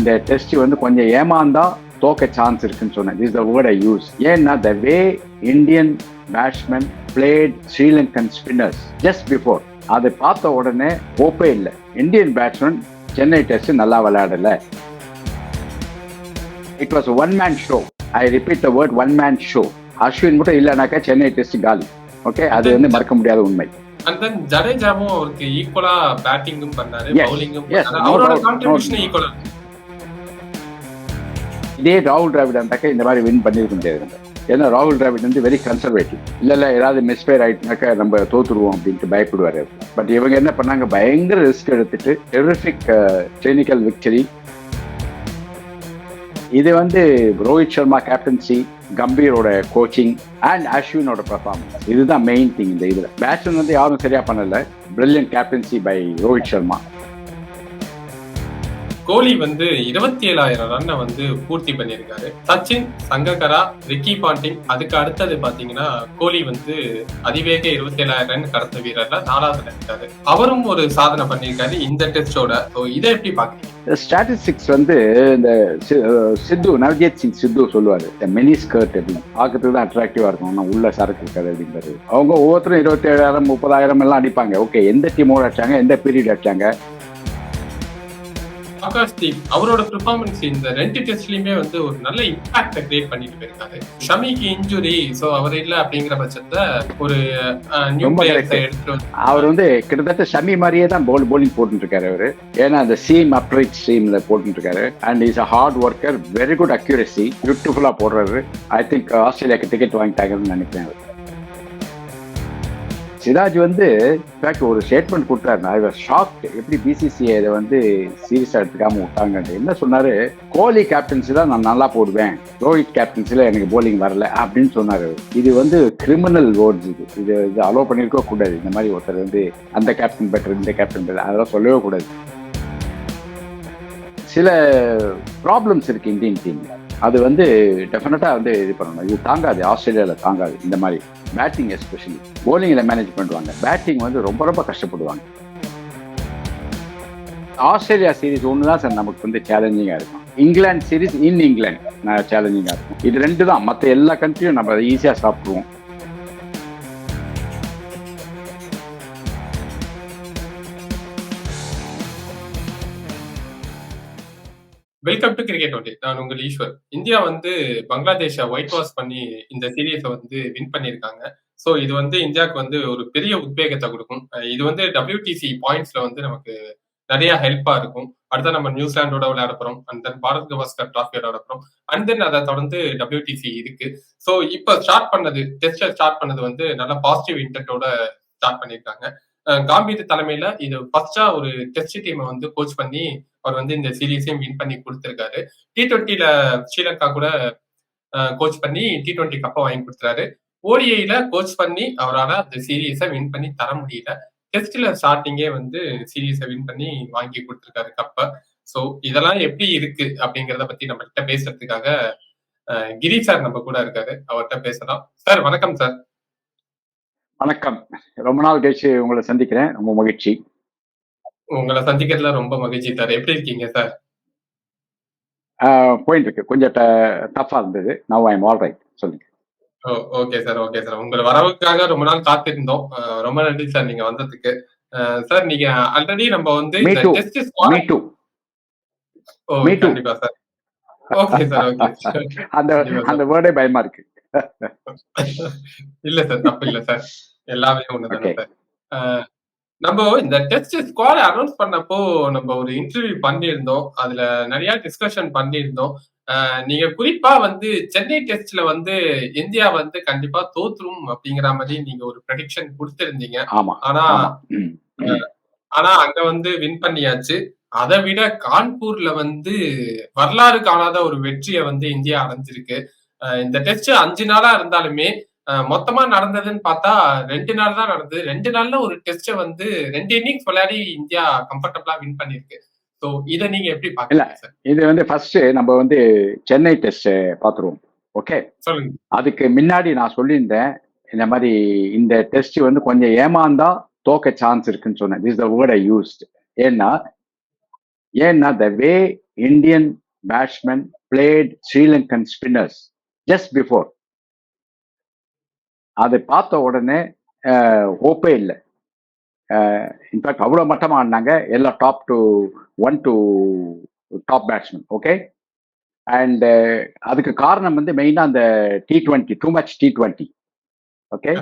இந்த டெஸ்ட் வந்து கொஞ்சம் ஏமாந்தா தோக்க சான்ஸ் இருக்குன்னு சொன்னேன். This the word I use ஏன்னா the way Indian batsman played Sri Lankan spinners just before அதை பார்த்த உடனே ஓப்பே இல்லை. இந்தியன் பேட்ஸ்மேன் சென்னை டெஸ்ட் நல்லா விளையாடல. It was one man show I repeat the word one man show Ashwin மட்டும் இல்லைனாக்கா Chennai test காலி. ஓகே அது வந்து மறக்க முடியாத உண்மை. அண்ட் தென் ஜடேஜாவும் அவருக்கு ஈக்குவலா பேட்டிங்கும் பண்ணாரு பவுலிங்கும் அவரோட கான்ட்ரிபியூஷன். ஈக்குவலா இதே ராகுல் டிராவிட் இருந்தாக்க இந்த மாதிரி வின் பண்ணியிருக்க முடியாது. ஏன்னா ராகுல் டிராவிட் வந்து வெரி கன்சர்வேட்டிவ் இல்லை இல்லை ஏதாவது மிஸ்பேர் ஆயிட்டுனாக்கா நம்ம தோத்துருவோம் அப்படின்ட்டு பயப்படுவார். பட் இவங்க என்ன பண்ணாங்க? பயங்கர ரிஸ்க் எடுத்துட்டு டெரிஃபிக் டெக்னிக்கல் விக்டரி இது வந்து ரோஹித் சர்மா கேப்டன்சி கம்பீரோட கோச்சிங் அண்ட் அஸ்வினோட பர்ஃபார்மன்ஸ் இதுதான் மெயின் திங் இந்த இதில். பேட்ஸ்மேன் வந்து யாரும் சரியா பண்ணல. Brilliant captaincy by Rohit Sharma. Kohli வந்து இருபத்தி ஏழாயிரம் ரன்னை வந்து பூர்த்தி பண்ணியிருக்காரு. சச்சின் சங்ககரா ரிக்கி பாண்டிங் அதுக்கு அடுத்தது பாத்தீங்கன்னா கோலி வந்து அதிவேக இருபத்தி ஏழாயிரம் ரன் கடந்த வீரர்ல நாலாவது இருக்காரு. அவரும் ஒரு சாதனை பண்ணியிருக்காரு இந்த டெஸ்டோட இதை எப்படி பாக்குறீங்க ஸ்டாட்டிஸ்டிக்ஸ் வந்து இந்த சி- சித்து நவ்ஜித் சிங் சித்து சொல்லுவாரு. மினி ஸ்கர்ட் அப்படின்னு. பார்க்கறதுக்கு தான் அட்ராக்டிவா இருக்கும். ஆனா உள்ள சரக்கு இருக்காது அப்படின்றது அவங்க ஒவ்வொருத்தரும் இருபத்தி ஏழாயிரம் முப்பதாயிரம் எல்லாம் அடிப்பாங்க. ஓகே எந்த டீமோட அடிச்சாங்க எந்த பீரியட் அடிச்சாங்க ஆகாஷ் தீப் அவரோட பெர்ஃபார்மன்ஸ் இந்த ரெண்டு டெஸ்ட்லயுமே வந்து ஒரு நல்ல இம்பாக்ட கிரியேட் பண்ணிட்டு போயிருக்காரு. ஷமிக்கு இன்ஜுரி சோ அவர் இல்ல அப்படிங்கிற பட்சத்துல ஒரு நியூ வந்து அவர் வந்து கிட்டத்தட்ட ஷமி மாதிரியே தான் போல் போலிங் போட்டுட்டு இருக்காரு அவரு. ஏன்னா அந்த சீம் அப்ரைட் சீம்ல போட்டுட்டு இருக்காரு and is a hard worker very good accuracy பியூட்டிஃபுல்லா போடுறாரு. ஐ திங்க் ஆஸ்திரேலியாக்கு டிக்கெட் வாங்கிட்டாங்கன்னு நினைக்கிறேன் அவரு. சிராஜ் வந்து இன்ஃபேக்ட் ஒரு ஸ்டேட்மெண்ட் கொடுத்தாரு. ஐ வாஸ் ஷாக்ட் எப்படி பிசிசிஐ இதை வந்து சீரியஸாக எடுத்துக்காம விட்டாங்க என்ன சொன்னாரு? கோலி கேப்டன்சி தான் நான் நல்லா போடுவேன். ரோஹித் கேப்டன்சில எனக்கு போலிங் வரல அப்படின்னு சொன்னாரு. இது வந்து கிரிமினல் வேர்ட்ஸ் இது. இது இது அலோவ் பண்ணியிருக்க கூடாது. இந்த மாதிரி ஒருத்தர் வந்து அந்த கேப்டன் பெட்டர் இந்த கேப்டன் பெட்டர் அதெல்லாம் சொல்லவே கூடாது. சில ப்ராப்ளம்ஸ் இருக்கு இந்தியன் டீம்ல அது வந்து டெஃபினட்டாக வந்து இது பண்ணணும். இது தாங்காது. ஆஸ்திரேலியாவில் தாங்காது. இந்த மாதிரி பேட்டிங் எஸ்பெஷலி போலிங்கில் மேனேஜ் பண்ணுவாங்க பேட்டிங் வந்து ரொம்ப ரொம்ப கஷ்டப்படுவாங்க. ஆஸ்திரேலியா சீரிஸ் ஒன்று தான் சார் நமக்கு வந்து சேலஞ்சிங்காக இருக்கும். இங்கிலாந்து சீரிஸ் இன் இங்கிலாந்து சேலஞ்சிங்காக இருக்கும். இது ரெண்டு தான் மற்ற எல்லா கண்ட்ரியும் நம்ம அதை ஈஸியாக சாப்பிடுவோம். வெல்கம் டு கிரிக்கெட் ஒன்லி நான் உங்கள் ஈஸ்வர். இந்தியா வந்து பங்களாதேஷை ஒயிட் வாஷ் பண்ணி இந்த சீரீஸை வந்து வின் பண்ணியிருக்காங்க. ஸோ இது வந்து இந்தியாவுக்கு வந்து ஒரு பெரிய உத்வேகத்தை கொடுக்கும். இது வந்து டபிள்யூடிசி பாயிண்ட்ஸ்ல வந்து நமக்கு நிறைய ஹெல்ப்பா இருக்கும். அடுத்து நம்ம நியூசிலாண்டோட விளையாட போறோம் and then Bharat Gavaskar trophy விளையாட போறோம் அண்ட் தென் அதை தொடர்ந்து டபிள்யூடிசி இருக்கு. ஸோ இப்போ ஸ்டார்ட் பண்ணது டெஸ்ட் ஸ்டார்ட் பண்ணது வந்து நல்ல பாசிட்டிவ் இன்டென்ட்டோட ஸ்டார்ட் பண்ணியிருக்காங்க. காம்பீர் தலைமையில இது ஃபர்ஸ்டா ஒரு டெஸ்ட் டீமை வந்து கோச் பண்ணி அவர் வந்து இந்த சீரீஸையும் வின் பண்ணி கொடுத்துருக்காரு. டி டுவெண்ட்டில ஸ்ரீலங்கா கூட கோச் பண்ணி டி டுவெண்ட்டி கப்பை வாங்கி கொடுத்துறாரு ஓடிஐல கோச் பண்ணி அவரால் அந்த சீரீஸை வின் பண்ணி தர முடியல. டெஸ்ட்ல ஸ்டார்டிங்கே வந்து சீரீஸை வின் பண்ணி வாங்கி கொடுத்துருக்காரு கப்பை ஸோ இதெல்லாம் எப்படி இருக்கு அப்படிங்கிறத பத்தி நம்ம கிட்ட பேசுறதுக்காக கிரி சார் நம்ம கூட இருக்காரு. அவர்கிட்ட பேசலாம். சார் வணக்கம் சார் வணக்கம். ரொம்ப நாள் கழிச்சு உங்களை சந்திக்கிறேன். ரொம்ப மகிழ்ச்சி. உங்களை சந்திக்கிறதுல ரொம்ப மகிழ்ச்சி சார். எப்படி இருக்கீங்க சார்? போயிட்டு இருக்கு. கொஞ்சம் டஃபா இருந்தது. நவ் ஐம் ஆல் ரைட் சொல்லுங்க. ஓகே சார் ஓகே சார் உங்களை வரவுக்காக ரொம்ப நாள் காத்திருந்தோம். ரொம்ப நன்றி சார் நீங்க வந்ததுக்கு. சார் நீங்க ஆல்ரெடி நம்ம வந்து too. கண்டிப்பா சார். ஓகே சார் ஓகே அந்த அந்த வேர்டே பயமா இருக்கு. இல்ல சார் தப்பு இல்ல சார். எல்லாமே ஒண்ணுதானே. சார். நம்ம இந்த டெஸ்ட் ஸ்குவாட் அனௌன்ஸ் பண்ணப்போ நம்ம ஒரு இன்டர்வியூ பண்ணியிருந்தோம். அதுல நிறைய டிஸ்கஷன் பண்ணியிருந்தோம். நீங்க குறிப்பா வந்து சென்னை டெஸ்ட்ல வந்து இந்தியா வந்து கண்டிப்பா தோத்துரும் அப்படிங்கிற மாதிரி நீங்க ஒரு ப்ரெடிக்ஷன் கொடுத்திருந்தீங்க. ஆனா. ஆனா அங்க வந்து வின் பண்ணியாச்சு. அதை விட கான்பூர்ல வந்து வரலாறு காணாத ஒரு வெற்றியை வந்து இந்தியா அடைஞ்சிருக்கு. இந்த டெஸ்ட் அஞ்சு நாளா இருந்தாலுமே மொத்தமா நடந்ததுன்னு பார்த்தா ரெண்டு நாள் தான் நடந்தது. ரெண்டு நாள்ல ஒரு டெஸ்ட வந்து ரெண்டு இன்னிங்ஸ் விளையாடி இந்தியா கம்ஃபர்டபுளா வின் பண்ணிருக்கு சோ இத நீங்க எப்படி சார் இது வந்து ஃபர்ஸ்ட் நம்ம வந்து சென்னை டெஸ்ட் பார்த்துருவோம். ஓகே சொல்லுங்க. அதுக்கு முன்னாடி நான் சொல்லியிருந்தேன் இந்த மாதிரி இந்த டெஸ்ட் வந்து கொஞ்சம் ஏமாந்தா தோக்க சான்ஸ் இருக்குன்னு சொன்னேன். This the word I used ஏன்னா ஏன்னா the way batsmen played Sri Lankan spinners just before. அதை பார்த்த உடனே ஓப்பே இல்லை. இன்ஃபேக்ட் அவ்வளோ மட்டமா ஆடினாங்க. எல்லாம் top two one two top batsman okay and அதுக்கு காரணம் வந்து மெயினாக அந்த T twenty too much T twenty okay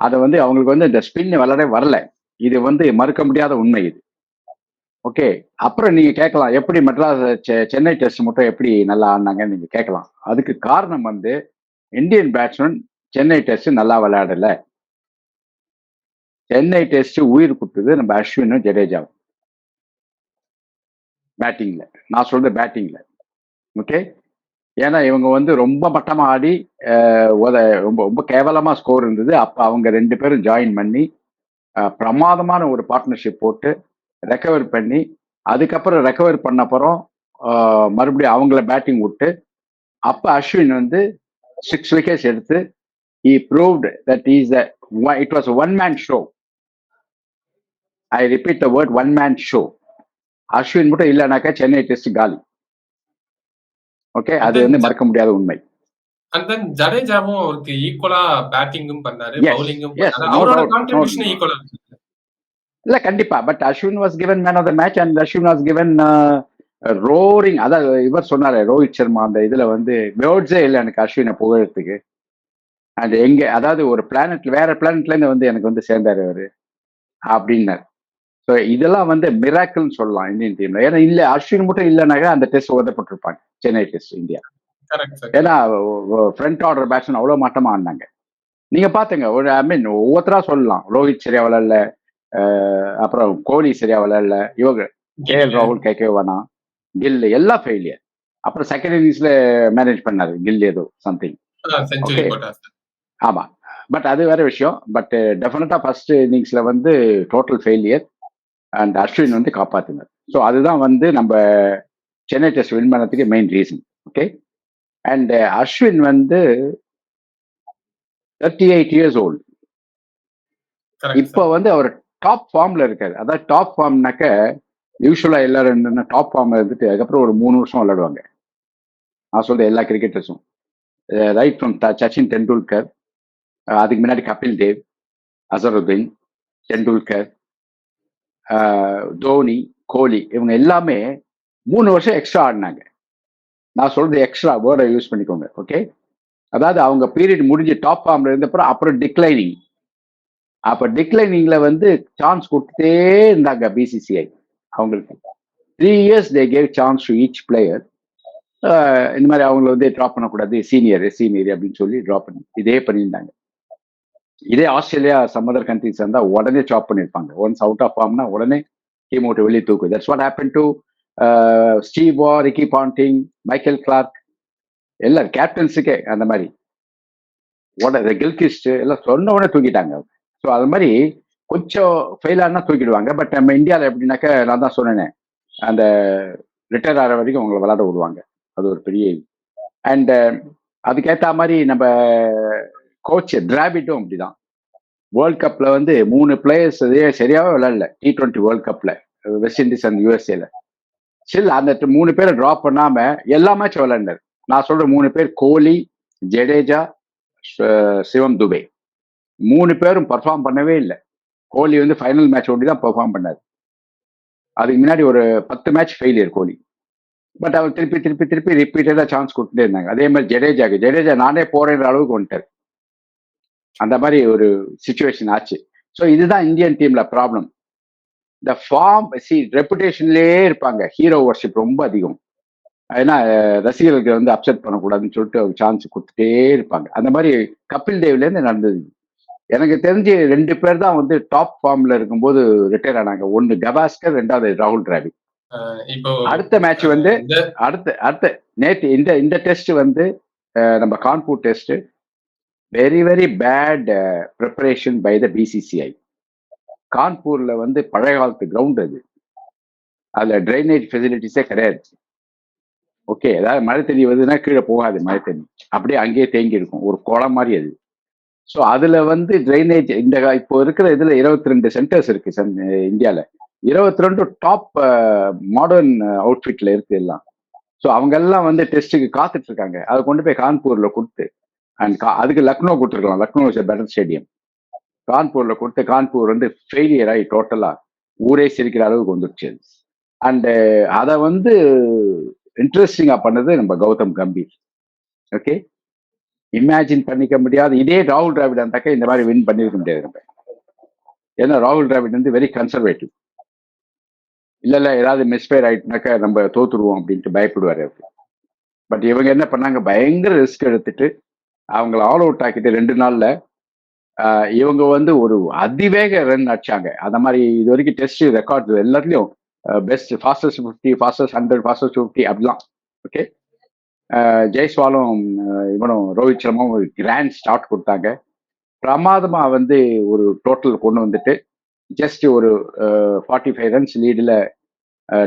அதை வந்து அவங்களுக்கு வந்து இந்த ஸ்பின் விளையாட வரல. இது வந்து மறுக்க முடியாத உண்மை இது. ஓகே அப்புறம் நீங்க கேட்கலாம் எப்படி மெட்ராஸ் சென்னை டெஸ்ட் மட்டும் எப்படி நல்லா ஆடினாங்கன்னு நீங்க கேட்கலாம். அதுக்கு காரணம் வந்து இந்தியன் பேட்ஸ்மேன் சென்னை டெஸ்ட் நல்லா விளையாடல. சென்னை டெஸ்ட் உயிர் கொடுத்தது நம்ம அஸ்வினும் ஜடேஜாவும். பேட்டிங்ல நான் சொல்றது பேட்டிங்ல ஓகே ஏன்னா இவங்க வந்து ரொம்ப மட்டமா ஆடி உத- ரொம்ப ரொம்ப கேவலமா ஸ்கோர் இருந்தது. அப்ப அவங்க ரெண்டு பேரும் ஜாயின் பண்ணி பிரமாதமான ஒரு பார்ட்னர்ஷிப் போட்டு ரெக்கவர் பண்ணி அதுக்கப்புறம் ரெக்கவர் பண்ண அப்புறம் மறுபடியும் அவங்கள பேட்டிங் விட்டு அப்போ அஸ்வின் வந்து சிக்ஸ் விக்கெட்ஸ் எடுத்து he proved that he is a it was a one man show. I repeat the word one man show. Ashwin மட்டும் இல்லைனாக்கா சென்னை டெஸ்ட் காலி. ஓகே அது வந்து மறக்க முடியாத உண்மை. அண்ட் தென் ஜடேஜாவும் அவருக்கு ஈக்குவலா பேட்டிங்கும் பண்ணாரு பவுலிங்கும் அவரோட கான்ட்ரிபியூஷன். ஈக்குவலா இல்ல கண்டிப்பா. But Ashwin was given man of the match and Ashwin was given roaring அதாவது இவர் சொன்னாரு ரோஹித் சர்மா அந்த இதுல வந்து வேர்ட்ஸே இல்லை எனக்கு அஸ்வினை புகழத்துக்கு அண்ட் எங்க அதாவது ஒரு பிளானட் வேற பிளானட்ல இருந்து வந்து எனக்கு வந்து சேர்ந்தாரு அவரு. அப்படின்னாரு. ஸோ இதெல்லாம் வந்து மிராக்கிள்னு சொல்லலாம் இந்தியன் டீம்ல ஏன்னா இல்ல அஸ்வின் மட்டும் இல்லைனாக்கா அந்த டெஸ்ட் ஓதப்பட்டிருப்பாங்க. Chennai test India. ஏன்னா ஃப்ரண்ட் ஆர்டர் பேட்ஸ்மேன் அவ்வளோ மட்டமா ஆடினாங்க. நீங்க பாத்துங்க ஒரு ஐ மீன் ஒவ்வொருத்தரா சொல்லலாம். ரோஹித் சரியா விளையாடல அப்புறம் கோலி சரியா விளையாடல இவங்க கே எல் ராகுல் கே கே வேணா கில் எல்லாம் ஃபெயிலியர் அப்புறம் செகண்ட் இன்னிங்ஸ்ல மேனேஜ் பண்ணாரு. கில் ஏதோ சம்திங் ஆமா. பட் அது வேற விஷயம். பட் டெஃபினட்டா ஃபர்ஸ்ட் இன்னிங்ஸ்ல வந்து டோட்டல் ஃபெயிலியர் அண்ட் அஸ்வின் வந்து காப்பாத்தினார். ஸோ அதுதான் வந்து நம்ம சென்னை டெஸ்ட் வின் பண்ணதுக்கு main reason okay and Ashwin வந்து தேர்ட்டி எயிட் இயர்ஸ் ஓல்டு இப்போ வந்து அவர் டாப் ஃபார்ம்ல இருக்காரு. அதாவது டாப் ஃபார்ம்னாக்க யூஸ்வலா எல்லாரும் என்னன்னா டாப் ஃபார்ம்ல இருந்துட்டு அதுக்கப்புறம் ஒரு மூணு வருஷம் விளையாடுவாங்க. நான் சொல்ற எல்லா கிரிக்கெட்டர்ஸும் ரைட் ஃப்ரம் சச்சின் டெண்டுல்கர் அதுக்கு முன்னாடி கபில் தேவ் அசருதீன் டெண்டுல்கர் தோனி கோலி இவங்க எல்லாமே மூணு வருஷம் எக்ஸ்ட்ரா ஆடினாங்க. நான் சொல்றது எக்ஸ்ட்ரா வேர்டை யூஸ் பண்ணிக்கோங்க ஓகே அதாவது அவங்க பீரியட் முடிஞ்சு டாப் ஃபார்ம்ல இருந்தப்பறம் அப்புறம் டிக்ளைனிங் அப்ப டிக்ளைனிங்ல வந்து சான்ஸ் கொடுத்துட்டே இருந்தாங்க பிசிசிஐ அவங்களுக்கு three years they gave chance to each player இந்த மாதிரி அவங்கள வந்து ட்ராப் பண்ணக்கூடாது சீனியர் சீனியர் அப்படின்னு சொல்லி ட்ராப் பண்ணி இதே பண்ணியிருந்தாங்க. இதே ஆஸ்திரேலியா சம்மதர் கண்ட்ரிஸ் இருந்தா உடனே சாப் பண்ணியிருப்பாங்க ஒன்ஸ் அவுட் ஆஃப் ஃபார்ம்னா உடனே டீம் அவுட் வெளியே தூக்கு. That's what happen to Steve Waugh Ricky Ponting Michael Clarke எல்லாரும் கேப்டன்ஸுக்கே அந்த மாதிரி. உடனே கில்கிஸ்ட் எல்லாம் சொன்ன உடனே தூக்கிட்டாங்க. ஸோ அது மாதிரி கொஞ்சம் ஃபெயில் ஆனால் தூக்கிடுவாங்க. பட் நம்ம இந்தியாவில் எப்படின்னாக்க நான் தான் சொன்னேனே அந்த ரிட்டையர் ஆகிற வரைக்கும் அவங்களை விளாட விடுவாங்க. அது ஒரு பெரிய அண்ட் uh, அதுக்கேற்ற மாதிரி நம்ம கோச் டிராவிட்டும் அப்படிதான். வேர்ல்ட் கப்ல வந்து மூணு பிளேயர்ஸ் சரியாவே விளையாடல. டி டுவெண்ட்டி வேர்ல்ட் கப்ல வெஸ்ட் இண்டீஸ் அண்ட் யூஎஸ்ஏல ஸ்டில் அந்த மூணு பேரை ட்ராப் பண்ணாம எல்லா மேட்ச் விளையாண்டார். நான் சொல்ற மூணு பேர் கோலி ஜடேஜா சிவம் துபே. மூணு பேரும் பர்ஃபார்ம் பண்ணவே இல்லை. கோலி வந்து ஃபைனல் மேட்ச் ஒட்டி தான் பெர்ஃபார்ம் பண்ணார். அதுக்கு முன்னாடி ஒரு பத்து மேட்ச் ஃபெயிலியர் கோலி. பட் அவர் திருப்பி திருப்பி திருப்பி ரிப்பீட்டடாக சான்ஸ் கொடுத்துட்டே இருந்தாங்க. அதே மாதிரி ஜடேஜாக்கு. ஜடேஜா நானே போறேன்ற அளவுக்கு வந்துட்டார். அந்த மாதிரி ஒரு சுச்சுவேஷன் ஆச்சு. ஸோ இதுதான் இந்தியன் டீம்ல ப்ராப்ளம் இந்த ஃபார்ம் சி ரெப்புடேஷன்லயே இருப்பாங்க. ஹீரோ வர்ஷிப் ரொம்ப அதிகம். ஏன்னா ரசிகர்களுக்கு வந்து அப்செட் பண்ணக்கூடாதுன்னு சொல்லிட்டு ஒரு சான்ஸ் கொடுத்துட்டே இருப்பாங்க. அந்த மாதிரி கபில் தேவ்ல இருந்து நடந்தது எனக்கு தெரிஞ்சு ரெண்டு பேர் தான் வந்து டாப் ஃபார்ம்ல இருக்கும்போது ரிட்டையர் ஆனாங்க. ஒன்னு கவாஸ்கர் ரெண்டாவது ராகுல் டிராவிட் அடுத்த மேட்ச் வந்து அடுத்த அடுத்த நேற்று இந்த இந்த டெஸ்ட் வந்து நம்ம Kanpur test very very bad preparation by the BCCI கான்பூர்ல வந்து பழைய காலத்து கிரவுண்ட் அது. அதுல ட்ரைனேஜ் ஃபெசிலிட்டிஸே கிடையாது. ஓகே ஏதாவது மழை தண்ணி வருதுன்னா கீழே போகாது மழை தண்ணி. அப்படியே அங்கேயே தேங்கி இருக்கும். ஒரு குளம் மாதிரி அது. ஸோ அதுல வந்து ட்ரைனேஜ் இந்த கா- இப்போ இருக்கிற இதுல இருபத்தி ரெண்டு சென்டர்ஸ் இருக்கு சன் இந்தியால. இருபத்தி ரெண்டு டாப் மாடர்ன் அவுட்ஃபிட்ல இருக்கு எல்லாம். ஸோ அவங்க எல்லாம் வந்து டெஸ்ட்டுக்கு காத்துட்டு இருக்காங்க. அதை கொண்டு போய் கான்பூர்ல கொடுத்து அண்ட் அதுக்கு லக்னோ கொடுத்துருக்கலாம். லக்னோ இஸ் பெட்டர் ஸ்டேடியம் கான்பூர்ல கொடுத்து கான்பூர் வந்து ஃபெயிலியர் ஆகி டோட்டலா ஊரே சிரிக்கிற அளவுக்கு வந்துருச்சு. அண்டு அதை வந்து இன்ட்ரெஸ்டிங்கா பண்ணது நம்ம கௌதம் கம்பீர். ஓகே இமேஜின் பண்ணிக்க முடியாது. இதே ராகுல் டிராவிட் இருந்தாக்க இந்த மாதிரி வின் பண்ணியிருக்க முடியாது நம்ம. ஏன்னா ராகுல் டிராவிட் வந்து வெரி கன்சர்வேட்டிவ் இல்லை இல்லை ஏதாவது மிஸ்பேர் ஆயிட்டுனாக்கா நம்ம தோத்துருவோம் அப்படின்ட்டு பயப்படுவார் அவரு. பட் இவங்க என்ன பண்ணாங்க? பயங்கர ரிஸ்க் எடுத்துட்டு அவங்கள ஆல் அவுட் ஆக்கிட்டு ரெண்டு நாள்ல இவங்க வந்து ஒரு அதிவேக ரன் அடிச்சாங்க. அந்த மாதிரி இது வரைக்கும் டெஸ்ட் ரெக்கார்ட் எல்லாத்துலயும் best fastest fifty fastest hundred fastest fifty அப்படிலாம். ஓகே ஜெய்ஸ்வாலும் இவனும் ரோஹித் சர்மாவும் ஒரு கிராண்ட் ஸ்டார்ட் கொடுத்தாங்க. பிரமாதமா வந்து ஒரு டோட்டல் கொண்டு வந்துட்டு ஜஸ்ட் ஒரு ஃபார்ட்டி ஃபைவ் ரன்ஸ் லீடில்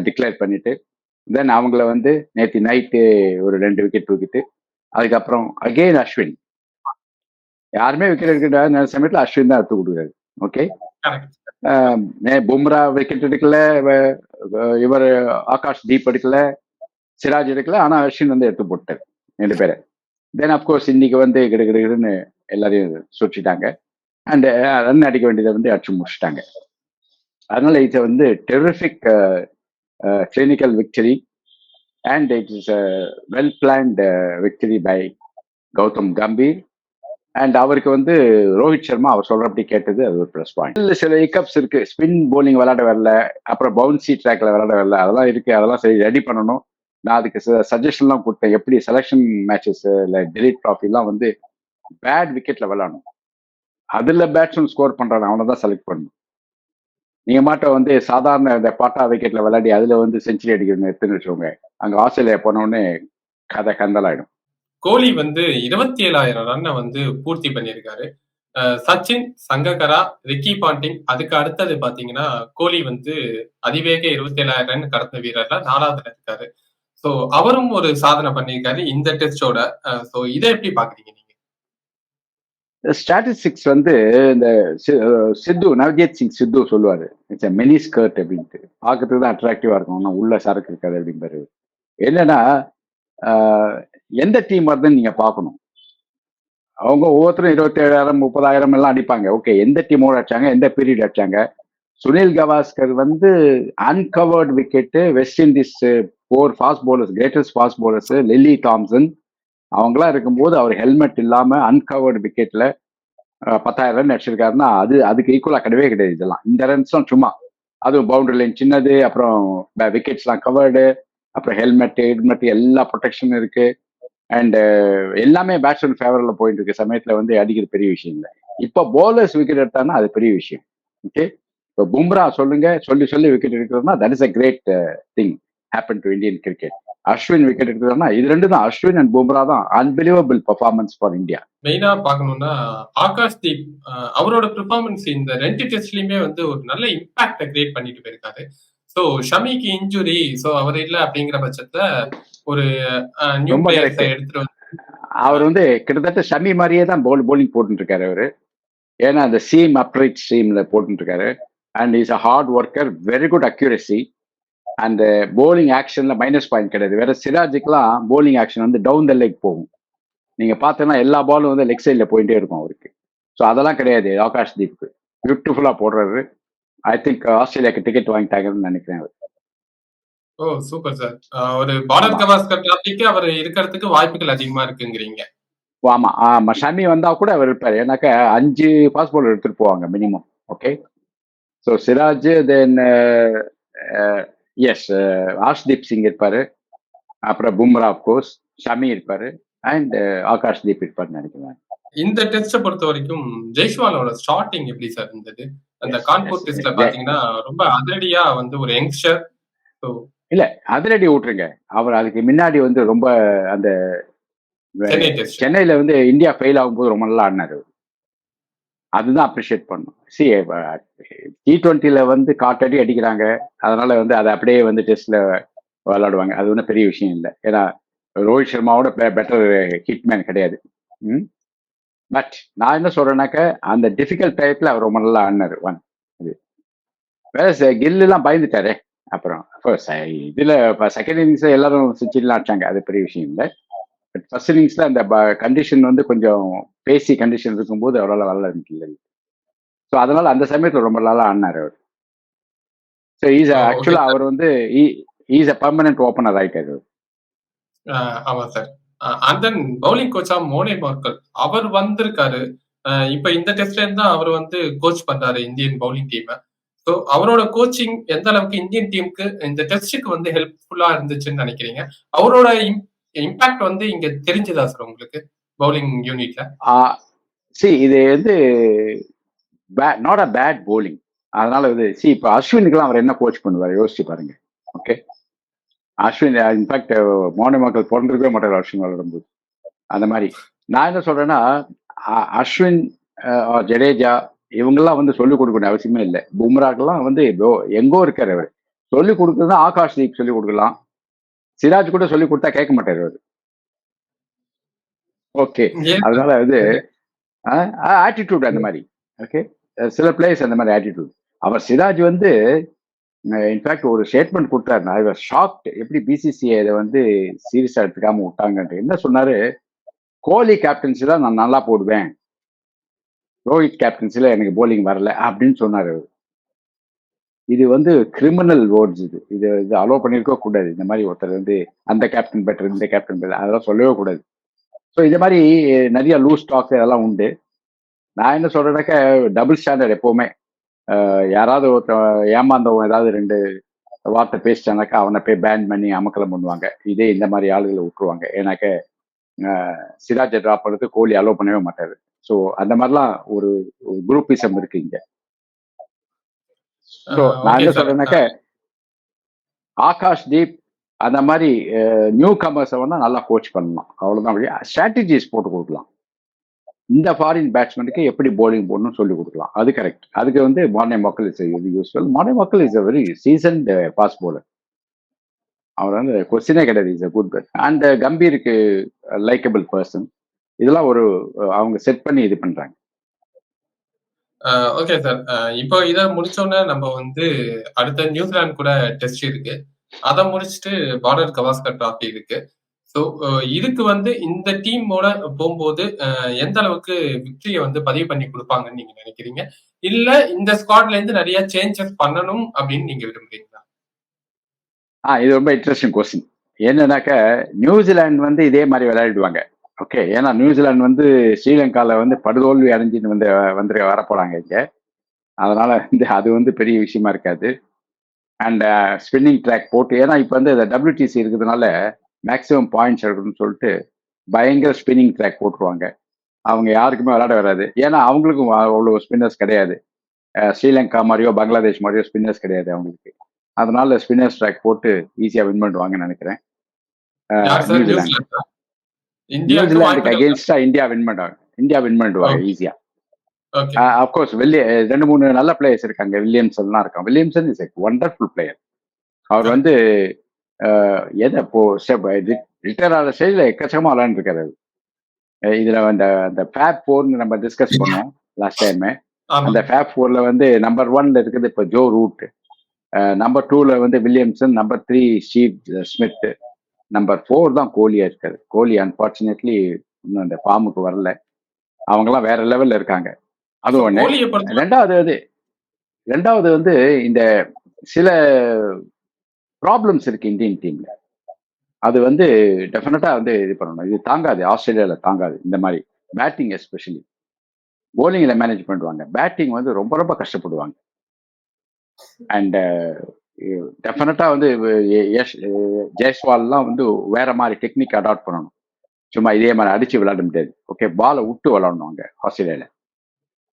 டிக்ளேர் பண்ணிட்டு தென் அவங்கள வந்து நேற்று நைட்டு ஒரு ரெண்டு விக்கெட் தூக்கிட்டு அதுக்கப்புறம் அகெயின் அஸ்வின் யாருமே விக்கெட் எடுக்கிற சமயத்தில் அஸ்வின் தான் எடுத்து கொடுக்குறாரு. ஓகே பும்ரா விக்கெட் எடுக்கல இவர் ஆகாஷ் தீப் எடுக்கல சிராஜ் எடுக்கல ஆனா அஸ்வின் வந்து எடுத்து போட்டார் ரெண்டு பேரை. தென் அப்கோர்ஸ் இன்னைக்கு வந்து கிடு கிடு கிடுன்னு எல்லாரையும் சுற்றிட்டாங்க அண்ட் ரன் அடிக்க வேண்டியதை வந்து அடிச்சு முடிச்சிட்டாங்க. அதனால இது வந்து terrific clinical victory and it is well uh, victory by Gautam Gambhir and அவருக்கு வந்து ரோஹித் சர்மா அவர் சொல்றபடி கேட்டது அது ஒரு ப்ளஸ் பாயிண்ட் சில இக்கப்ஸ் இருக்கு. ஸ்பின் போலிங் விளையாட வரல. அப்புறம் பவுன்சி ட்ராக்ல விளையாட வரல. அதெல்லாம் இருக்கு. அதெல்லாம் சரி ரெடி பண்ணணும். நான் அதுக்கு சஜஷன்லாம் கொடுத்தேன். எப்படி செலெக்ஷன் மேட்சஸ் இல்லை டெலிட் ட்ராஃபிலாம் வந்து பேட் விக்கெட்ல விளையாடணும். அதுல பேட்ஸ்மேன் ஸ்கோர் பண்றான் அவனை தான் செலக்ட் பண்ணணும். நீங்க மாட்ட வந்து சாதாரண இந்த பாட்டா விக்கெட்ல விளையாடி அதுல வந்து செஞ்சுரி அடிக்கணும் எடுத்துன்னு வச்சுக்கோங்க அங்க ஆஸ்திரேலியா போனோடனே கதை கந்தலாயிடும். கோலி வந்து இருபத்தி ஏழாயிரம் ரன்னை வந்து பூர்த்தி பண்ணியிருக்காரு. சச்சின் சங்ககரா ரிக்கி பாண்டிங் அதுக்கு அடுத்தது பாத்தீங்கன்னா கோலி வந்து அதிவேக இருபத்தி ஏழாயிரம் ரன் கடந்த வீரர்ல நாலாவதுல இருக்காரு சோ அவரும் ஒரு சாதனை பண்ணியிருக்காரு இந்த டெஸ்டோட. சோ இதை எப்படி பாக்குறீங்க நீங்க? ஸ்டாட்டிஸ்டிக்ஸ் வந்து இந்த சி- சித்து நவ்ஜித் சிங் சித்து சொல்லுவாரு. இட்ஸ் மினி ஸ்கர்ட் அப்படின்ட்டு. பார்க்கறதுக்கு தான் அட்ராக்டிவா இருக்கும். ஆனால் உள்ள சரக்கு இருக்காது அப்படிம்பாரு. என்னன்னா ஆஹ், எந்த டீம் வருதுன்னு நீங்க பார்க்கணும். அவங்க ஒவ்வொருத்தரும் இருபத்தி ஏழாயிரம் முப்பதாயிரம் எல்லாம் அடிப்பாங்க. ஓகே எந்த டீமோட அடிச்சாங்க எந்த பீரியட் அடிச்சாங்க? சுனில் கவாஸ்கர் வந்து uncovered wicket West Indies four fast bowlers greatest fast bowlers Lillee Thomson அவங்களாம் இருக்கும்போது அவர் ஹெல்மெட் இல்லாம அன்கவர்டு விக்கெட்ல பத்தாயிரம் ரன் அடிச்சிருக்காருன்னா அது அதுக்கு ஈக்குவலா கிடையவே கிடையாது இதெல்லாம். இந்த ரன்ஸ்லாம் சும்மா. அதுவும் பவுண்டரி லைன் சின்னது அப்புறம் விக்கெட்ஸ்லாம் கவர்டு அப்புறம் ஹெல்மெட் ஹெல்மெட் எல்லா ப்ரொடெக்ஷனும் இருக்கு. அண்ட் எல்லாமே பேட்ஸ்மேன் ஃபேவரில் போயிட்டு இருக்க சமயத்தில் வந்து அடிக்கிற பெரிய விஷயம் இல்லை. இப்போ பவுலர்ஸ் விக்கெட் எடுத்தாங்கன்னா அது பெரிய விஷயம். ஓகே இப்போ பும்ரா சொல்லுங்க சொல்லி சொல்லி wicket எடுக்கிறதுனா that is a great thing happen to Indian cricket Ashwin wicket எடுக்கிறதுனா இது ரெண்டு தான் அஸ்வின் அண்ட் பும்ரா தான் அன்பிலிவபிள் பர்ஃபார்மன்ஸ் ஃபார் இந்தியா மெயினா பார்க்கணும்னா ஆகாஷ் தீப் அவரோட பெர்ஃபார்மன்ஸ் இந்த ரெண்டு டெஸ்ட்லயுமே வந்து ஒரு நல்ல இம்பாக்ட கிரியேட் பண்ணிட்டு போயிருக்காரு. சோ ஷமிக்கு இன்ஜுரி சோ அவர் இல்ல அப்படிங்கிற பட்சத்துல ஒரு நியூ பிளேயர்ஸை. எடுத்துட்டு வந்து அவர் வந்து கிட்டத்தட்ட ஷமி மாதிரியே தான் போல் bowling போட்டுட்டு இருக்காரு அவரு. ஏன்னா அந்த சீம் அப்ரைட் சீம்ல போட்டுட்டு இருக்காரு and is a hard worker very good accuracy அந்த bowling ஆக்ஷன்ல மைனஸ் பாயிண்ட் கிடையாது. வேற சிராஜுக்குலாம் bowling ஆக்ஷன் வந்து டவுன் த லெக் போகும். நீங்க பார்த்தோன்னா எல்லா பாலும் வந்து லெக் சைட்ல போயிட்டே இருக்கும் அவருக்கு. ஸோ அதெல்லாம் கிடையாது ஆகாஷ் தீப்க்கு. பியூட்டிஃபுல்லா போடுறாரு. ஐ திங்க் ஆஸ்திரேலியாக்கு டிக்கெட் வாங்கிட்டாங்கன்னு நினைக்கிறேன் அவர். ஓ சூப்பர் சார் ஒரு பாரத் கவாஸ்கர் டிராபிக்கு அவர் இருக்கிறதுக்கு வாய்ப்புகள் அதிகமா இருக்குங்கிறீங்க. ஆமா. ஆமா ஷமி வந்தா கூட அவர் இருப்பார். ஏன்னாக்கா அஞ்சு பாஸ் பால் எடுத்துட்டு போவாங்க minimum okay so Siraj then yes Arshdeep Singh இருப்பாரு. அப்புறம் பும்ரா கோர்ஸ் ஷமி இருப்பாரு. அண்ட் ஆகாஷ் தீப் இருப்பாருன்னு நினைக்கிறேன் இந்த டெஸ்ட பொறுத்த வரைக்கும் ஜெய்ஸ்வாலோட ஸ்டார்டிங் எப்படி சார் இருந்தது? அந்த கான்பூர் டெஸ்ட்ல. பாத்தீங்கன்னா ரொம்ப அதிரடியா வந்து ஒரு யங்ஸ்டர் ஸோ அதிரடி விட்டுருங்க அவர் அதுக்கு முன்னாடி வந்து ரொம்ப அந்த சென்னையில வந்து இந்தியா ஃபெயில் ஆகும்போது ரொம்ப நல்லா ஆடினாரு. அதுதான் அப்ரிஷியேட் பண்ணும் சி டி டுவெண்ட்டில வந்து காட்டடி அடிக்கிறாங்க. அதனால வந்து அதை அப்படியே வந்து டெஸ்ட்ல விளாடுவாங்க அது ஒன்றும் பெரிய விஷயம் இல்லை. ஏன்னா ரோஹித் சர்மாவோட பெட்டர் ஹிட்மேன் eh, கிடையாது. ம்? பட் நான் என்ன சொல்றேன்னாக்க அந்த டிஃபிகல்ட் டயத்துல அவர் ரொம்ப நல்லா ஆடினாரு ஒன் இது. வேற eh, எல்லாம் பயந்துட்டாரே அப்புறம். Eh, இதுல செகண்ட் இன்னிங்ஸ்ல எல்லாரும் சிக்ஸ்டிலாம் அடிச்சாங்க அது பெரிய விஷயம் இல்லை. பட் ஃபர்ஸ்ட் இன்னிங்ஸ்ல அந்த கண்டிஷன் வந்து கொஞ்சம் பேசி கண்டிஷன் இருக்கும்போது அவரால் வரல இல்லை ஸோ அதனால அந்த சமயத்தில் ரொம்ப நாளாக ஆடினார் அவர். ஸோ ஈஸ் ஆக்சுவலா அவர் வந்து ஈஸ் அ பர்மனன்ட் ஓப்பனர் ஆயிட்டாரு ஆமா சார் அண்ட் தென் பவுலிங் கோச்சா மோனே மார்க்கல் அவர் வந்திருக்காரு. இப்ப இந்த டெஸ்ட்ல இருந்து அவர் வந்து கோச் பண்றாரு இந்தியன் பவுலிங் டீமை ஸோ அவரோட கோச்சிங் எந்த அளவுக்கு இந்தியன் டீமுக்கு இந்த டெஸ்டுக்கு வந்து ஹெல்ப்ஃபுல்லா இருந்துச்சுன்னு நினைக்கிறீங்க? அவரோட இம்பாக்ட் வந்து இங்க தெரிஞ்சதா சார் உங்களுக்கு பவுலிங் யூனிட்ல சி இது வந்து நாட் அ பேட் போலிங் அதனால வந்து சி இப்போ அஸ்வினுக்குலாம் அவர் என்ன கோச் பண்ணுவார்? யோசிச்சு பாருங்க. ஓகே அஸ்வின் இன்ஃபேக்ட் மோன மக்கள் பிறந்திருக்கவே மாட்டார் அஸ்வின் விளையாடும்போது அந்த மாதிரி. நான் என்ன சொல்றேன்னா அஸ்வின் ஜடேஜா இவங்கெல்லாம் வந்து சொல்லிக் கொடுக்கணும் அவசியமே இல்லை. பும்ராக்கெல்லாம் வந்து எங்கோ இருக்காரு அவர். சொல்லிக் கொடுக்குறது ஆகாஷ் தீப் சொல்லிக் கொடுக்கலாம். சிராஜ் கூட சொல்லி கொடுத்தா கேட்க மாட்டார் அவர். ஓகே அதனால வந்து ஆட்டிடியூட் அந்த மாதிரி. ஓகே சில பிளேயர்ஸ் அந்த மாதிரி ஆட்டிடியூட் அவர் சிராஜ் வந்து இன்ஃபேக்ட் ஒரு ஸ்டேட்மெண்ட் கொடுத்தாரு ஐ ஷாக்ட் எப்படி பிசிசிஐ இதை வந்து சீரியஸாக எடுத்துக்காம விட்டாங்கன்ட்டு. என்ன சொன்னாரு? கோலி கேப்டன்சி தான் நான் நல்லா போடுவேன். ரோஹித் கேப்டன்சில எனக்கு போலிங் வரல அப்படின்னு சொன்னார் அவர். இது வந்து கிரிமினல் வேர்ட்ஸ் இது. இது இது அலோவ் பண்ணியிருக்க கூடாது. இந்த மாதிரி ஒருத்தர் வந்து அந்த கேப்டன் பெட்டர் இந்த கேப்டன் பெட்டர் அதெல்லாம் சொல்லவே கூடாது. ஸோ இந்த மாதிரி நிறைய லூஸ் ஸ்டாக்ஸ் இதெல்லாம் உண்டு. நான் என்ன சொல்றேன்னாக்க டபுள் ஸ்டாண்டர்ட் எப்பவுமே யாராவது ஒருத்தன் ஏமாந்தவன் ஏதாவது ரெண்டு வார்த்தை பேசிட்டானாக்கா அவனை போய் பேன் பண்ணி அமக்கலம் பண்ணுவாங்க. இதே இந்த மாதிரி ஆளுகளை விட்டுருவாங்க. ஏன்னாக்க சிராஜை ட்ராப் பண்ணுறது கோலி அலோவ் பண்ணவே மாட்டாரு. ஸோ அந்த மாதிரிலாம் ஒரு குரூப்பிசம் இருக்கு இங்க. ஸோ நான் என்ன சொல்றேன்னாக்க ஆகாஷ் தீப் அந்த மாதிரி நியூ கமர்ஸை வந்து நல்லா கோச் பண்ணலாம். அவ்வளோதான் ஸ்ட்ராட்டஜிஸ் போட்டு கொடுக்கலாம். இந்த ஃபாரின் பேட்ஸ்மேனுக்கு எப்படி போலிங் போடணும்னு சொல்லி கொடுக்கலாம். அது கரெக்ட் அதுக்கு வந்து Morne Morkel is useful Morne Morkel is a very seasoned fast bowler அவர் வந்து கொஸ்டினே கிடையாது is a good bat and கம்பீருக்கு uh, likeable person இதெல்லாம் ஒரு uh, அவங்க செட் பண்ணி இது பண்றாங்க. ஓகே சார் இப்போ இதை முடிச்சோடனே நம்ம வந்து அடுத்த நியூசிலாந்து கூட டெஸ்ட் இருக்கு. அதை முடிச்சுட்டு பார்டர் கவாஸ்கர் டிராஃபி இருக்கு. ஸோ uh, இதுக்கு வந்து இந்த டீமோட போகும்போது uh, எந்த அளவுக்கு விக்டரியை வந்து பதிவு பண்ணி கொடுப்பாங்கன்னு நீங்க நினைக்கிறீங்க? இல்ல இந்த ஸ்குவாட்ல இருந்து நிறைய சேஞ்சஸ் பண்ணணும் அப்படின்னு நீங்க விரும்புறீங்களா? ஆ இது ரொம்ப இன்ட்ரெஸ்டிங் கொஸ்டின் என்னன்னாக்க நியூசிலாந்து வந்து இதே மாதிரி விளையாடுவாங்க ஓகே ஏன்னா நியூசிலாந்து வந்து ஸ்ரீலங்காவில் வந்து படுதோல்வி அடைஞ்சின்னு வந்து வந்து வரப்போறாங்க இங்கே. அதனால வந்து அது வந்து பெரிய விஷயமா இருக்காது. அண்ட் ஸ்பின்னிங் ட்ராக் போட்டு ஏன்னா இப்போ வந்து இந்த டபிள்யூடிசி இருக்கிறதுனால மேக்ஸிமம் பாயிண்ட்ஸ் எடுக்கணும்னு சொல்லிட்டு பயங்கர ஸ்பின்னிங் ட்ராக் போட்டுருவாங்க. அவங்க யாருக்குமே விளையாட வராது. ஏன்னா அவங்களுக்கும் அவ்வளோ ஸ்பின்னர்ஸ் கிடையாது. ஸ்ரீலங்கா மாதிரியோ பங்களாதேஷ் மாதிரியோ ஸ்பின்னர்ஸ் கிடையாது அவங்களுக்கு. அதனால ஸ்பின்னர்ஸ் ட்ராக் போட்டு ஈஸியாக வின் பண்ணுவாங்கன்னு நினைக்கிறேன். நியூசிலாந்துக்கு அகேன்ஸ்டா இந்தியா வின் பண்ணுவாங்க. இந்தியா வின் பண்ணிடுவாங்க ஈஸியா அப்கோர்ஸ் வில்லிய ரெண்டு மூணு நல்ல பிளேயர்ஸ் இருக்காங்க. வில்லியம்சன்லாம் இருக்காங்க. வில்லியம்சன் இஸ் ஒண்டர்ஃபுல் பிளேயர் அவர் வந்து எதை இப்போ ரிட்டையர் ஆகிற ஸ்டேஜில் எக்கச்சக்கமாக விளையாண்டுருக்காரு இதுல அந்த அந்த ஃபேப் ஃபோர்னு நம்ம டிஸ்கஸ் பண்ணோம் லாஸ்ட் டைம் அந்த ஃபேப் ஃபோர்ல வந்து நம்பர் ஒன்ல இருக்குது இப்போ ஜோ ரூட் நம்பர் டூல வந்து Williamson number three Steve Smith number four தான் கோலியா இருக்காரு. கோலி அன்பார்ச்சுனேட்லி இன்னும் அந்த ஃபார்முக்கு வரல. அவங்கெல்லாம் வேற லெவல்ல இருக்காங்க. அது ஒண்ணு. ரெண்டாவது வந்து ரெண்டாவது வந்து இந்த சில ப்ராப்ளம்ஸ் இருக்கு இந்தியன் டீம்ல அது வந்து டெஃபினட்டா வந்து இது பண்ணணும். இது தாங்காது. ஆஸ்திரேலியால தாங்காது. இந்த மாதிரி பேட்டிங் எஸ்பெஷலி போலிங்கில் மேனேஜ் பண்ணுவாங்க பேட்டிங் வந்து ரொம்ப ரொம்ப கஷ்டப்படுவாங்க. அண்ட் டெஃபினட்டா uh, வந்து ஜெய்ஸ்வால்லாம் வந்து வேற மாதிரி டெக்னிக் அடாப்ட் பண்ணணும். சும்மா இதே மாதிரி அடிச்சு விளையாட முடியாது. ஓகே பாலை விட்டு விளாடணும் அங்கே ஆஸ்திரேலியால.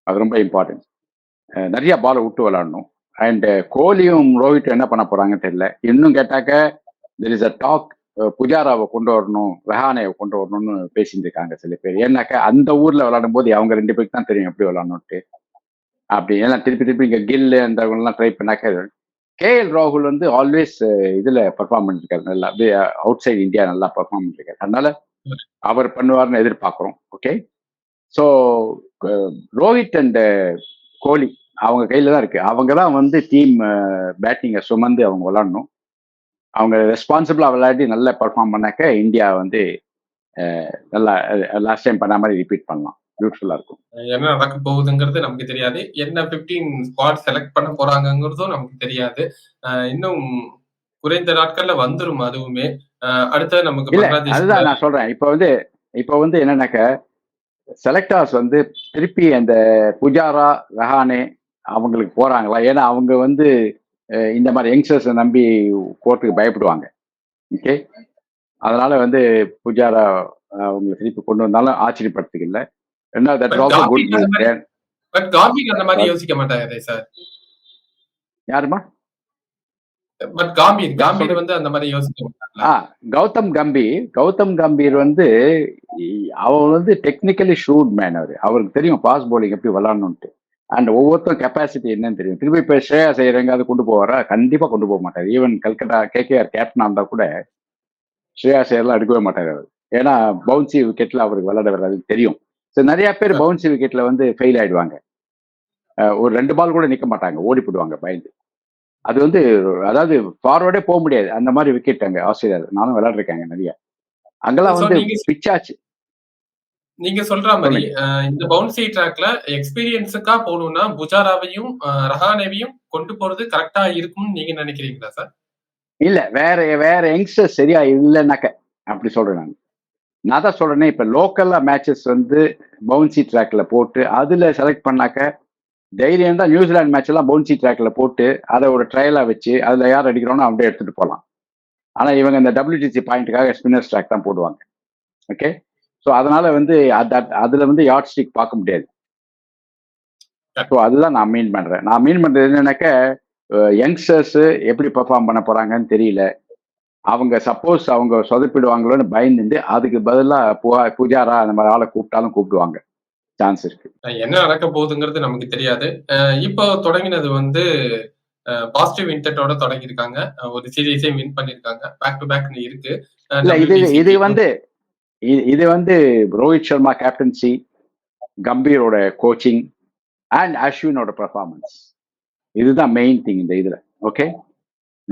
அது ரொம்ப இம்பார்ட்டன்ட் நிறைய பாலை விட்டு விளாடணும் அண்ட் uh, கோலியும் ரோஹித் என்ன பண்ண போறாங்கன்னு தெரியல. இன்னும் கேட்டாக்க தெர் இஸ் அ டாக் புஜாராவை கொண்டு வரணும் ரெஹானையை கொண்டு வரணும்னு பேசிட்டு இருக்காங்க சில பேர். ஏன்னாக்க அந்த ஊர்ல விளையாடும் போது அவங்க ரெண்டு பேருக்கு தான் தெரியும் எப்படி விளையாடணும்ட்டு அப்படி ஏன்னா திருப்பி திருப்பி இங்க கில்லு அந்த எல்லாம் ட்ரை பண்ணாக்க கே எல் ராகுல் வந்து ஆல்வேஸ் uh, இதுல பர்ஃபார்ம் பண்ணிருக்காரு. நல்லா அவுட் சைட் இந்தியா நல்லா பர்ஃபார்ம் பண்ணிருக்காரு. அதனால அவர் பண்ணுவார்னு எதிர்பார்க்குறோம். Okay so uh, Rohit and Kohli அவங்க கையில தான் இருக்கு. அவங்க தான் வந்து டீம் பேட்டிங்கை சுமந்து அவங்க விளாடணும் அவங்க ரெஸ்பான்சிபிளா விளையாடி நல்லா பெர்ஃபார்ம் பண்ணாக்க இந்தியா வந்து நல்லா லாஸ்ட் டைம் பண்ண மாதிரி ரிப்பீட் பண்ணலாம். பியூட்டிஃபுல்லா இருக்கும். என்ன நடக்க போகுதுங்கிறது நமக்கு தெரியாது. என்ன 15 ஸ்குவாட் செலக்ட் பண்ண போறாங்கங்கிறதும் நமக்கு தெரியாது. இன்னும் குறைந்த நாட்கள்ல வந்துரும் அதுவுமே. அடுத்தது நமக்கு அதுதான் நான் சொல்றேன். இப்போ வந்து இப்போ வந்து என்னன்னாக்க செலக்டர்ஸ் வந்து திருப்பி அந்த புஜாரா ரஹானே அவங்களுக்கு போறாங்களா? ஏன்னா அவங்க வந்து இந்த மாதிரி யங்ஸ்டர்ஸை நம்பி கோர்ட்டுக்கு பயப்படுவாங்க. ஓகே அதனால வந்து புஜாரா அவங்களை திருப்பி கொண்டு வந்தாலும் ஆச்சரியப்படுறதுக்கு இல்லை. ரெண்டாவது யோசிக்க மாட்டாங்க சார் யாருமா கௌதம் கம்பீர் கௌதம் கம்பீர் வந்து அவர் வந்து டெக்னிக்கலி ஷூட் மேன் அவர். அவருக்கு தெரியும் பாஸ் bowling எப்படி விளாடணும்ட்டு அண்ட் ஒவ்வொருத்தரும் கெப்பாசிட்டி என்னன்னு தெரியும். திருப்பி இப்போ ஸ்ரேயா செய்யற எங்காவது கொண்டு போவாரா? கண்டிப்பா கொண்டு போக மாட்டார். ஈவன் கல்கட்டா கேகேஆர் கேப்டனா இருந்தா கூட ஸ்ரேயா செய்யலாம் எடுக்கவே மாட்டார் அவர். ஏன்னா பவுன்சி விக்கெட்ல அவருக்கு விளையாட வராதுன்னு தெரியும். ஸோ நிறைய பேர் பவுன்சி விக்கெட்ல வந்து ஃபெயில் ஆயிடுவாங்க. ஒரு ரெண்டு பால் கூட நிக்க மாட்டாங்க. ஓடி போடுவாங்க பயந்து. அது வந்து அதாவது ஃபார்வர்டே போக முடியாது. அந்த மாதிரி விக்கெட் அங்க ஆஸ்திரேலியா நானும் விளையாடுறேங்க நிறைய. அங்கெல்லாம் வந்து பிச்சாச்சு நீங்க சொல்ற மாதிரி இந்த பவுன்சி ட்ராக்ல எக்ஸ்பீரியன்ஸுக்கா போகணும்னா புஜாராவையும் ரஹானேவையும் கொண்டு போறது கரெக்டா இருக்கும்னு நீங்க நினைக்கிறீங்களா சார் இல்ல வேற வேற யங்ஸ்டர்ஸ் சரியா இல்லைனாக்க அப்படி சொல்றேன் நான். நான் தான் சொல்றேனே இப்ப லோக்கல்ல மேட்சஸ் வந்து பவுன்சி ட்ராக்ல போட்டு அதுல செலக்ட் பண்ணாக்க தைரியம் தான் நியூசிலாந்து மேட்ச் எல்லாம் பவுன்சி ட்ராக்ல போட்டு அதை ஒரு ட்ரையலா வச்சு அதுல யார் அடிக்கிறோனோ அப்படியே எடுத்துட்டு போகலாம் ஆனா இவங்க இந்த WTC பாயிண்ட்டுக்காக ஸ்பின்னர்ஸ் ட்ராக் தான் போடுவாங்க. ஓகே ஸோ அதனால வந்து அது அது- அதுல வந்து யார்ட் ஸ்டிக் பார்க்க முடியாது. ஸோ அதுதான் நான் மீன் பண்றேன். நான் மீன் பண்றது என்னன்னாக்க யங்ஸ்டர்ஸ் எப்படி பெர்ஃபார்ம் பண்ண போறாங்கன்னு தெரியல. அவங்க சப்போஸ் அவங்க சொதப்பிடுவாங்களோன்னு பயந்துட்டு அதுக்கு பதிலாக புகா புஜாரா அந்த மாதிரி ஆளை கூப்பிட்டாலும் கூப்பிடுவாங்க. சான்ஸ் இருக்கு. என்ன நடக்க போகுதுங்கிறது நமக்கு தெரியாது. இப்போ தொடங்கினது வந்து பாசிட்டிவ் இன்டெட்டோட தொடங்கியிருக்காங்க. ஒரு சீரீஸே வின் பண்ணிருக்காங்க பேக் டு பேக் இருக்கு. இது இது வந்து இது- இது வந்து ரோஹித் சர்மா கேப்டன்சி கம்பீரோட கோச்சிங் அண்ட் அஸ்வினோட பெர்ஃபார்மன்ஸ் இதுதான் மெயின் திங் இந்த இதில் ஓகே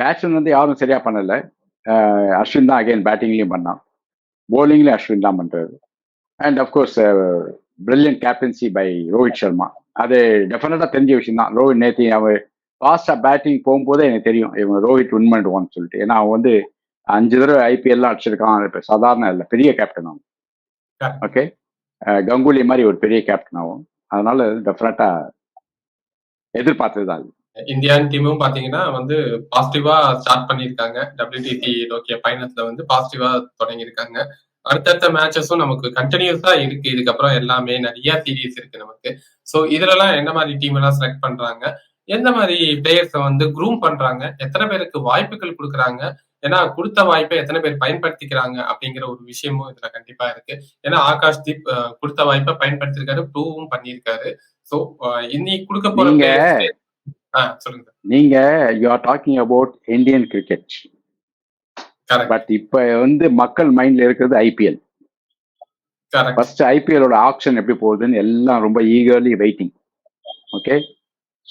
பேட்ஸ்மேன் வந்து யாரும் சரியாக பண்ணலை. அஸ்வின் தான் அகைன் பேட்டிங்லேயும் பண்ணான். போலிங்லேயும் அஸ்வின் தான் பண்ணுறது and of course brilliant captaincy by Rohit Sharma. அது டெஃபினட்டாக தெரிஞ்ச விஷயம் தான். ரோஹித் நேத்தி அவன் ஃபாஸ்ட்டாக பேட்டிங் போகும்போதே எனக்கு தெரியும். இவன் ரோஹித் வின் பண்ணிடுவான்னு சொல்லிட்டு. ஏன்னா அவன் வந்து அஞ்சு தடவை ஐபிஎல்லாம் அடிச்சிருக்கான். இப்ப சாதாரண இல்லை. பெரிய கேப்டன் Correct. ஓகே கங்குலி மாதிரி ஒரு பெரிய கேப்டன் ஆகும் அதனால டெஃபினட்டா எதிர்பார்த்தது தான் இந்தியன் டீமும் பாத்தீங்கன்னா வந்து பாசிட்டிவா ஸ்டார்ட் பண்ணிருக்காங்க WTC நோக்கிய பயணத்துல வந்து பாசிட்டிவா தொடங்கியிருக்காங்க. அடுத்தடுத்த மேட்சஸும் நமக்கு கண்டினியூஸா இருக்கு. இதுக்கப்புறம் எல்லாமே நிறைய சீரீஸ் இருக்கு நமக்கு. சோ இதுலலாம் என்ன மாதிரி டீம் எல்லாம் செலக்ட் பண்றாங்க? எந்த மாதிரி பிளேயர்ஸை வந்து க்ரூம் பண்றாங்க? எத்தனை பேருக்கு வாய்ப்புகள் கொடுக்குறாங்க? ஏன்னா கொடுத்த வாய்ப்பை எத்தனை பேர் பயன்படுத்திக்கிறாங்க அப்படிங்கிற ஒரு விஷயமும் இதுல கண்டிப்பா இருக்கு. ஏன்னா ஆகாஷ் தீப் கொடுத்த வாய்ப்பை பயன்படுத்திருக்காரு ப்ரூவும் பண்ணியிருக்காரு. சோ இன்னைக்கு கொடுக்க போற நீங்க- players- ஆ சொல்லுங்க. நீங்க you are talking about Indian cricket but இப்ப வந்து மக்கள் மைண்ட்ல இருக்கிறது ஐபிஎல் ஃபர்ஸ்ட் ஐபிஎலோட ஆப்ஷன் எப்படி போகுதுன்னு எல்லாம் ரொம்ப ஈகர்லி வெயிட்டிங் ஓகே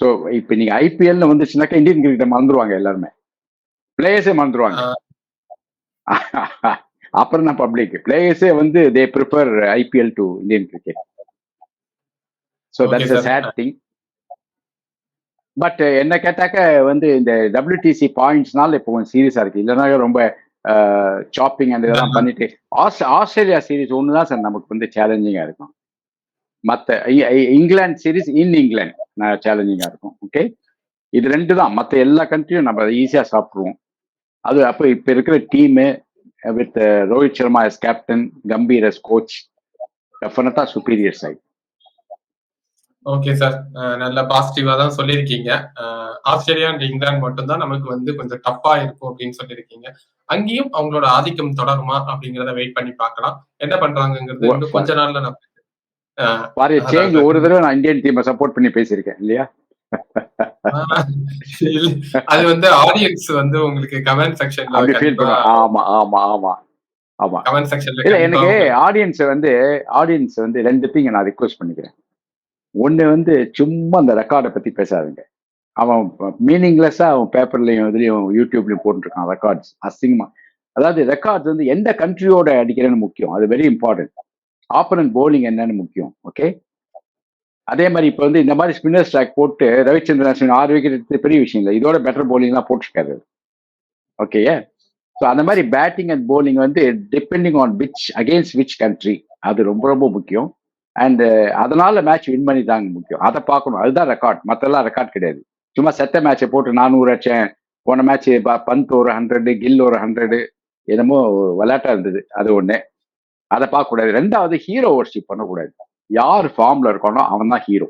ஸோ இப்போ நீங்க ஐபிஎல்னு வந்துச்சுனாக்கா இந்தியன் கிரிக்கெட்டை மறந்துருவாங்க எல்லாருமே. பிளேயர்ஸே மறந்துருவாங்க. அப்புறம் தான் பப்ளிக் பிளேயர்ஸே வந்து they prefer IPL to Indian cricket so Okay, that's sir. Sad thing but என்ன கேட்டாக்க வந்து இந்த WTC பாயிண்ட்ஸ்னால இப்போ கொஞ்சம் சீரியஸா இருக்கு. இல்லைன்னா ரொம்ப சாப்பிங் அந்த இதெல்லாம் பண்ணிட்டு ஆஸ் ஆஸ்திரேலியா சீரிஸ் ஒன்று தான் சார் நமக்கு வந்து சேலஞ்சிங்காக இருக்கும். மற்ற இங்கிலாந்து சீரிஸ் இன் இங்கிலாந்து சேலஞ்சிங்காக இருக்கும். ஓகே இது ரெண்டு தான். மற்ற எல்லா கண்ட்ரியும் நம்ம ஈஸியாக சாப்பிட்ருவோம் அது அப்போ இப்போ இருக்கிற team with Rohit Sharma as captain Gambhir as coach டெஃபினட்டா சுப்பீரியர் சைட் ஓகே சார் நல்ல பாசிட்டிவா தான் சொல்லியிருக்கீங்க. ஆஸ்திரேலியா அண்ட் இங்கிலாந்து மட்டும்தான் நமக்கு வந்து கொஞ்சம் டஃப்பா இருக்கும் அப்படின்னு சொல்லியிருக்கீங்க. அங்கேயும் அவங்களோட ஆதிக்கம் தொடருமா அப்படிங்கறத வெயிட் பண்ணி பார்க்கலாம். என்ன பண்றாங்கங்கிறது இன்னும் கொஞ்ச நாள்ல நம்ம. ஒரு தடவை நான் இந்தியன் டீமை சப்போர்ட் பண்ணி பேசியிருக்கேன் இல்லையா? இல்ல, அது வந்து ஆடியன்ஸ் வந்து உங்களுக்கு கமெண்ட் செக்ஷன்ல ஃபீல் ஆமா ஆமா ஆமா ஆமா. கமெண்ட் செக்ஷன்ல இல்ல எனக்கு ஆடியன்ஸ் வந்து ஆடியன்ஸ் வந்து ரெண்டு திங் நான் ரிக்வெஸ்ட் பண்ணிக்கிறேன். ஒண்ணு வந்து சும்மா அந்த ரெக்கார்டை பத்தி பேசாதுங்க. அவன் மீனிங்லெஸ்ஸா அவன் பேப்பர்லயும் இதுலயும் யூடியூப்லயும் போட்டுருக்கான் ரெக்கார்ட்ஸ் அசிங்கமா அதாவது ரெக்கார்ட்ஸ் வந்து எந்த கண்ட்ரியோட அடிக்கிறேன்னு முக்கியம். அது வெரி இம்பார்ட்டன்ட் ஆப்பனன்ட் bowling என்னன்னு முக்கியம் ஓகே அதே மாதிரி இப்போ வந்து இந்த மாதிரி ஸ்பின்னர் ஸ்ட்ராக் போட்டு ரவிச்சந்திரன் அஸ்வின் ஆறு விக்கெட் எடுத்து பெரிய விஷயம் இல்லை. இதோட பெட்டர் bowling-லாம் போட்டிருக்காரு. ஓகேயா ஸோ அந்த மாதிரி பேட்டிங் அண்ட் போலிங் வந்து depending on which against which country அது ரொம்ப ரொம்ப முக்கியம். அண்ட் அதனால மேட்ச் வின் பண்ணி தாங்க முக்கியம். அதை பார்க்கணும். அதுதான் ரெக்கார்ட் மற்றெல்லாம் ரெக்கார்ட் கிடையாது. சும்மா செத்த மேட்சை போட்டு நானூறு அடிச்சேன். போன மேட்ச் பந்த் ஒரு ஹண்ட்ரடு கில் ஒரு ஹண்ட்ரடு என்னமோ விளையாட்டா இருந்தது. அது ஒண்ணு. அதை பார்க்கக்கூடாது. ரெண்டாவது ஹீரோ ஒர்ஷிப் பண்ணக்கூடாது. யார் ஃபார்ம்ல இருக்கானோ அவன் தான் ஹீரோ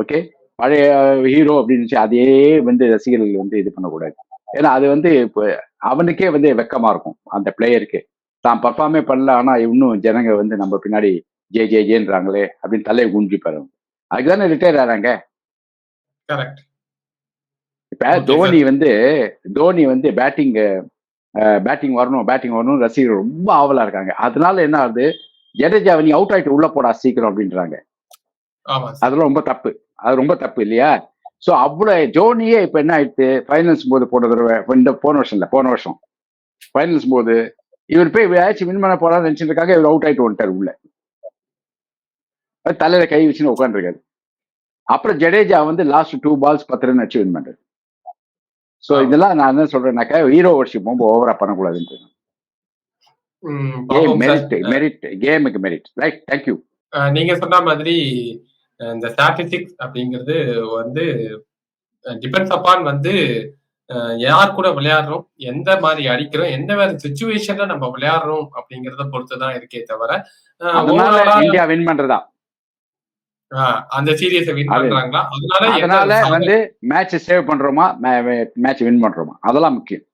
ஓகே பழைய ஹீரோ அப்படின்னு சொல்லி அதே வந்து ரசிகர்கள் வந்து இது பண்ணக்கூடாது. ஏன்னா அது வந்து இப்போ அவனுக்கே வந்து வெக்கமா இருக்கும். அந்த பிளேயருக்கு தான் பர்ஃபார்மே பண்ணல ஆனா இன்னும் ஜனங்க வந்து நம்ம பின்னாடி ஜே ஜே ஜேன்றாங்களே அப்படின்னு தலையை குஞ்சிப்பாரு அதுக்கு தானே ரிட்டையர் ஆறாங்க? இப்ப தோனி வந்து தோனி வந்து பேட்டிங் பேட்டிங் வரணும் பேட்டிங் வரணும் ரசிகர்கள் ரொம்ப ஆவலா இருக்காங்க. அதனால என்ன ஆகுது? ஜடேஜா நீ அவுட் ஆயிட்டு உள்ள போடா சீக்கிரம் அப்படின்றாங்க. அதெல்லாம் ரொம்ப தப்பு. அது ரொம்ப தப்பு இல்லையா? சோ அவ்வளவு ஜோனியே இப்ப என்ன ஆயிடுச்சு ஃபைனல்ஸ் போது போன தடவை இந்த போன வருஷம் இல்ல போன வருஷம். ஃபைனல்ஸ் போது இவர் போய் ஏதாச்சும் வின் பண்ண போறான்னு நினைச்சிட்டு இருக்காங்க இவர் அவுட் ஆயிட்டு வந்துட்டாரு உள்ள. தலையில கை வச்சுன்னு உட்காந்துருக்காரு அப்புறம் ஜடேஜா வந்து லாஸ்ட் டூ பால்ஸ் பத்து ரன் வச்சு வின் பண்றாரு. சோ ஆமா. இதெல்லாம் நான் என்ன சொல்றேன்னாக்கா ஹீரோ வர்ஷிப் ரொம்ப ஓவரா பண்ணக்கூடாதுன்னு ம், கேம் பாப்போம் சார். மெரிட் மெரிட் கேமுக்கு மெரிட் ரைட் தேங்க்யூ அஹ் நீங்க சொன்ன மாதிரி இந்த ஸ்டாட்டிஸ்டிக்ஸ் அப்படிங்கிறது வந்து டிபெண்ட்ஸ் அப்பான் வந்து யார் கூட விளையாடுறோம் எந்த மாதிரி அடிக்கிறோம் எந்த மாதிரி சுச்சுவேஷன்ல நம்ம விளையாடுறோம் அப்படிங்கறத பொறுத்து தான் இருக்கே தவிர இந்தியா வின் பண்றதா? அந்த சீரியஸை வின் பண்றாங்களா? அதனால வந்து மேட்ச் சேவ் பண்றோமா மேட்ச் வின் பண்றோமா? அதெல்லாம் முக்கியம்.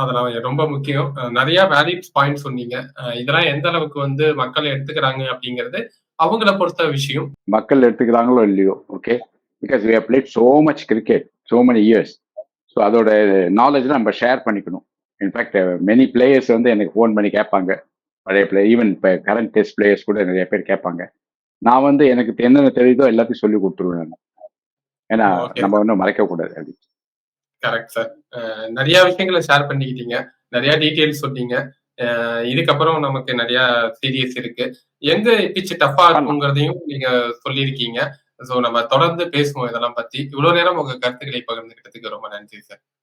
அதெல்லாம் ரொம்ப முக்கியம். நிறைய வேலிட் பாயிண்ட் சொன்னீங்க. இதெல்லாம் எந்த அளவுக்கு வந்து மக்கள் எடுத்துக்கிறாங்க அப்படிங்கிறது அவங்கள பொறுத்த விஷயம். மக்கள் எடுத்துக்கிறாங்களோ இல்லையோ okay because we played so much cricket so many years so அதோட நாலேஜ் நம்ம ஷேர் பண்ணிக்கணும். இன்ஃபேக்ட் மெனி பிளேயர்ஸ் வந்து எனக்கு ஃபோன் பண்ணி கேட்பாங்க. பழைய பிளே ஈவன் இப்போ கரண்ட் டெஸ்ட் பிளேயர்ஸ் கூட நிறைய பேர் கேட்பாங்க. நான் வந்து எனக்கு என்னென்ன தெரியுதோ எல்லாத்தையும் சொல்லி கொடுத்துருவேன் ஏன்னா. நம்ம ஒன்றும் மறைக்க கூடாது அப்படி. கரெக்ட் சார் நிறைய விஷயங்களை ஷேர் பண்ணிக்கிட்டீங்க. நிறைய டீட்டெயில்ஸ் சொன்னீங்க. அஹ் இதுக்கப்புறம் நமக்கு நிறைய சீரியஸ் இருக்கு. எங்க பிச் டஃபா இருக்குங்கிறதையும் நீங்க சொல்லியிருக்கீங்க. சோ நம்ம தொடர்ந்து பேசுவோம் இதெல்லாம் பத்தி. இவ்வளவு நேரம் உங்க கருத்துக்களை பகிர்ந்துக்கிட்டதுக்கு ரொம்ப நன்றி சார்